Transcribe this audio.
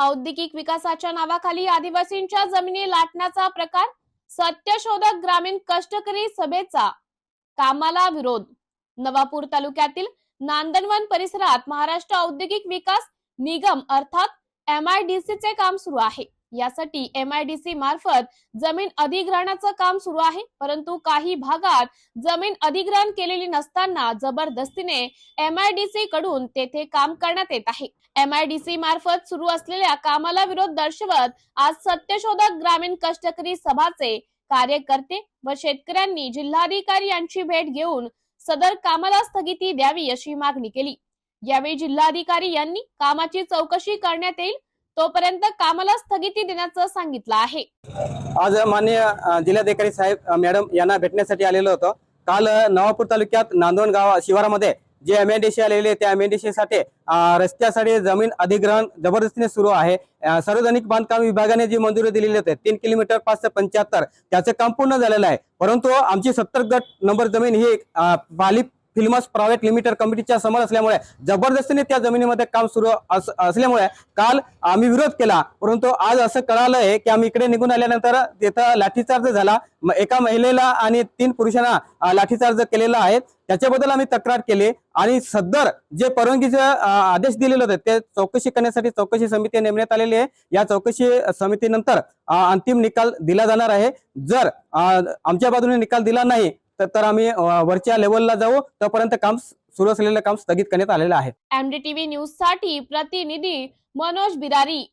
औद्योगिक विकासाच्या नावाखाली आदिवासींच्या जमिनी लाटण्याचा प्रकार सत्यशोधक ग्रामीण कष्टकरी सभेचा कामाला विरोध. नवापूर तालुक्यातील नांदनवन परिसरात महाराष्ट्र औद्योगिक विकास निगम अर्थात एमआयडीसी चे काम सुरू आहे. यासाठी एमआयडीसी मार्फत जमीन अधिग्रहणाचं काम सुरू आहे. परंतु काही भागात जमीन अधिग्रहण केलेली नसताना जबरदस्तीने एमआयडीसी कडून तेथे काम करण्यात येत आहे. एमआयडीसी मार्फत सुरू असलेल्या कामाला विरोध दर्शवत आज सत्यशोधक ग्रामीण कष्टकरी सभाचे कार्यकर्ते व शेतकऱ्यांनी जिल्हाधिकारी यांची भेट घेऊन सदर कामाला स्थगिती द्यावी अशी मागणी केली. यावेळी जिल्हाधिकारी यांनी कामाची चौकशी करण्यात येईल तोपर्यंत कामाला स्थगिती देण्याचं सांगितलं आहे. आज माननीय जिल्हाधिकारी साहेब मॅडम यांना भेटण्यासाठी आलेलो होतो. काल नवापूर तालुक्यात नांदवण गाव शिवारामध्ये जे एम एन डी सी आलेले त्या एमएनडीसी साठी रस्त्यासाठी जमीन अधिग्रहण जबरदस्तीने सुरू आहे. सार्वजनिक बांधकाम विभागाने जी मंजुरी दिलेली होती तीन किलोमीटर पाचशे पंच्याहत्तर त्याचं काम पूर्ण झालेलं आहे. परंतु आमची सत्तर गट नंबर जमीन ही अ, बाली फिल्मस प्रायव्हेट लिमिटेड कंपनीच्या समोर असल्यामुळे जबरदस्तीने त्या जमिनीमध्ये काम सुरू असल्यामुळे काल आम्ही विरोध केला. परंतु आज असं कळालंय की आम्ही इकडे निघून आल्यानंतर तिथं लाठीचार्ज झाला. एका महिलेला आणि तीन पुरुषांना लाठीचार्ज केलेला आहे. त्याच्याबद्दल आम्ही तक्रार केली आणि सदर जे परवानगीचे आदेश दिलेले होते ते चौकशी करण्यासाठी चौकशी समिती नेमण्यात आलेली आहे. या चौकशी समितीनंतर अंतिम निकाल दिला जाणार आहे. जर आमच्या बाजूने निकाल दिला नाही तर- आम्ही वरच्या लेवलला जाऊ. तोपर्यंत काम सुरू असलेलं काम स्थगित करण्यात आलेलं आहे. एमडीटीव्ही न्यूजसाठी प्रतिनिधी मनोज बिरारी.